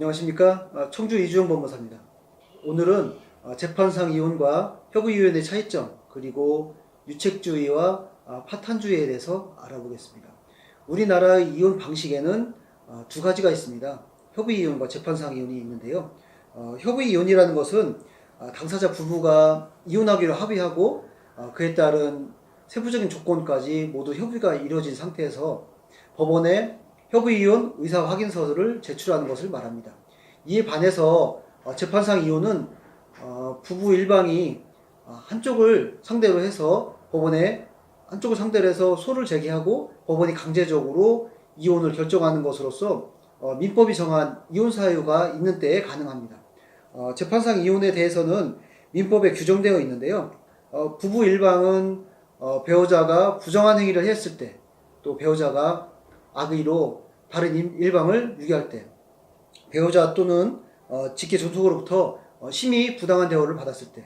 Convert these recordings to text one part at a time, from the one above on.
안녕하십니까 아, 청주 이주영 법무사입니다. 오늘은 아, 재판상 이혼과 협의 이혼의 차이점 그리고 유책주의와 아, 파탄주의에 대해서 알아보겠습니다. 우리나라의 이혼 방식에는 아, 두 가지가 있습니다. 협의 이혼과 재판상 이혼이 있는데요. 어, 협의 이혼이라는 것은 아, 당사자 부부가 이혼하기로 합의하고 아, 그에 따른 세부적인 조건까지 모두 협의가 이루어진 상태에서 법원에 협의 이혼 의사 확인서를 제출하는 것을 말합니다. 이에 반해서 어, 재판상 이혼은 어, 부부 일방이 어, 한쪽을 상대로 해서 법원에 한쪽을 상대로 해서 소를 제기하고 법원이 강제적으로 이혼을 결정하는 것으로서 어, 민법이 정한 이혼 사유가 있는 때에 가능합니다. 어, 재판상 이혼에 대해서는 민법에 규정되어 있는데요. 어, 부부 일방은 어, 배우자가 부정한 행위를 했을 때, 또 배우자가 악의로 일- 일방을 유기할 때, 배우자 또는 어, 직계 존속으로부터 어, 심히 부당한 대우를 받았을 때,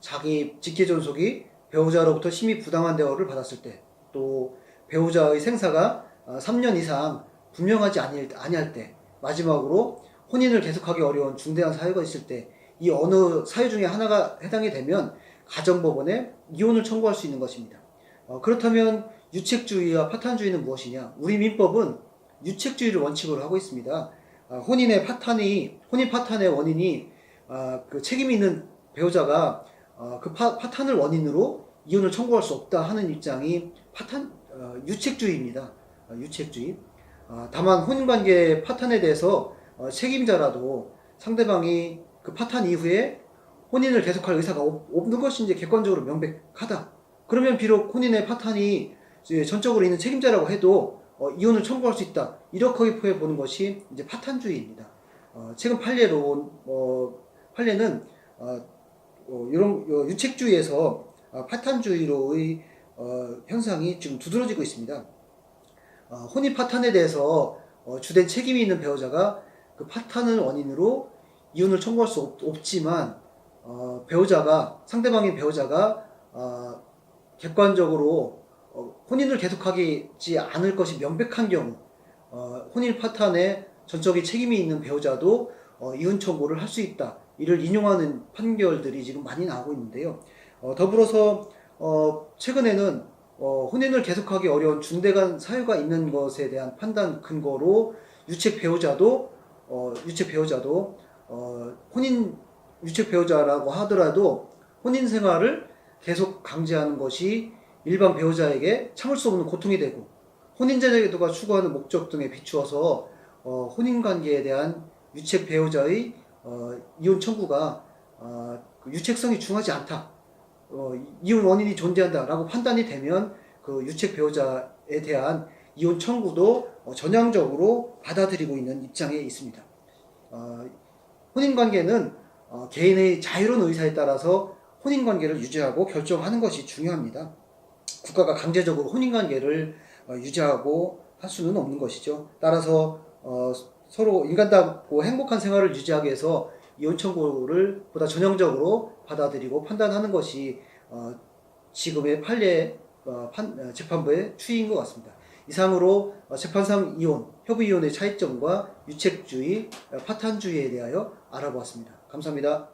자기 직계 존속이 배우자로부터 심히 부당한 대우를 받았을 때, 또 배우자의 생사가 어, 3년 이상 분명하지 아니- 아니할 때, 마지막으로 혼인을 계속하기 어려운 중대한 사유가 있을 때, 이 어느 사유 중에 하나가 해당이 되면 가정법원에 이혼을 청구할 수 있는 것입니다. 어, 그렇다면 유책주의와 파탄주의는 무엇이냐? 우리 민법은 유책주의를 원칙으로 하고 있습니다. 아, 혼인의 파탄이 혼인 파탄의 원인이 아, 그 책임이 있는 배우자가 아, 그 파, 파탄을 원인으로 이혼을 청구할 수 없다 하는 입장이 파탄 어, 유책주의입니다. 아, 유책주의. 아, 다만 혼인관계 파탄에 대해서 어, 책임자라도 상대방이 그 파탄 이후에 혼인을 계속할 의사가 없, 없는 것이 이제 객관적으로 명백하다. 그러면 비록 혼인의 파탄이 전적으로 있는 책임자라고 해도 어, 이혼을 청구할 수 있다. 이렇게 보는 것이 이제 파탄주의입니다. 어, 최근 판례로 어, 판례는 어, 어, 이런 어, 유책주의에서 어, 파탄주의로의 어, 현상이 지금 두드러지고 있습니다. 어, 혼인 파탄에 대해서 어, 주된 책임이 있는 배우자가 그 파탄을 원인으로 이혼을 청구할 수 없, 없지만 어, 배우자가 상대방인 배우자가 어, 객관적으로 어, 혼인을 계속하지 않을 것이 명백한 경우 어, 혼인 파탄에 전적인 책임이 있는 배우자도 어, 이혼 청구를 할 수 있다. 이를 인용하는 판결들이 지금 많이 나오고 있는데요. 어, 더불어서 어, 최근에는 어, 혼인을 계속하기 어려운 중대간 사유가 있는 것에 대한 판단 근거로 유책 배우자도 어, 유책 배우자도 어, 혼인 유책 배우자라고 하더라도 혼인 생활을 계속 강제하는 것이 일반 배우자에게 참을 수 없는 고통이 되고 혼인제도가 추구하는 목적 등에 비추어서 어, 혼인 관계에 대한 유책 배우자의 어, 이혼 청구가 어, 그 유책성이 중하지 않다. 어, 이혼 원인이 존재한다라고 판단이 되면 그 유책 배우자에 대한 이혼 청구도 어, 전향적으로 받아들이고 있는 입장에 있습니다. 어, 혼인 관계는 어, 개인의 자유로운 의사에 따라서 혼인 관계를 유지하고 결정하는 것이 중요합니다. 국가가 강제적으로 혼인 관계를 어, 유지하고 할 수는 없는 것이죠. 따라서 어, 서로 인간답고 행복한 생활을 유지하기 위해서 이혼 청구를 보다 전형적으로 받아들이고 판단하는 것이 어, 지금의 판례 어, 판- 어, 재판부의 추이인 것 같습니다. 이상으로 어, 재판상 이혼, 협의 이혼의 차이점과 유책주의, 어, 파탄주의에 대하여 알아보았습니다. 감사합니다.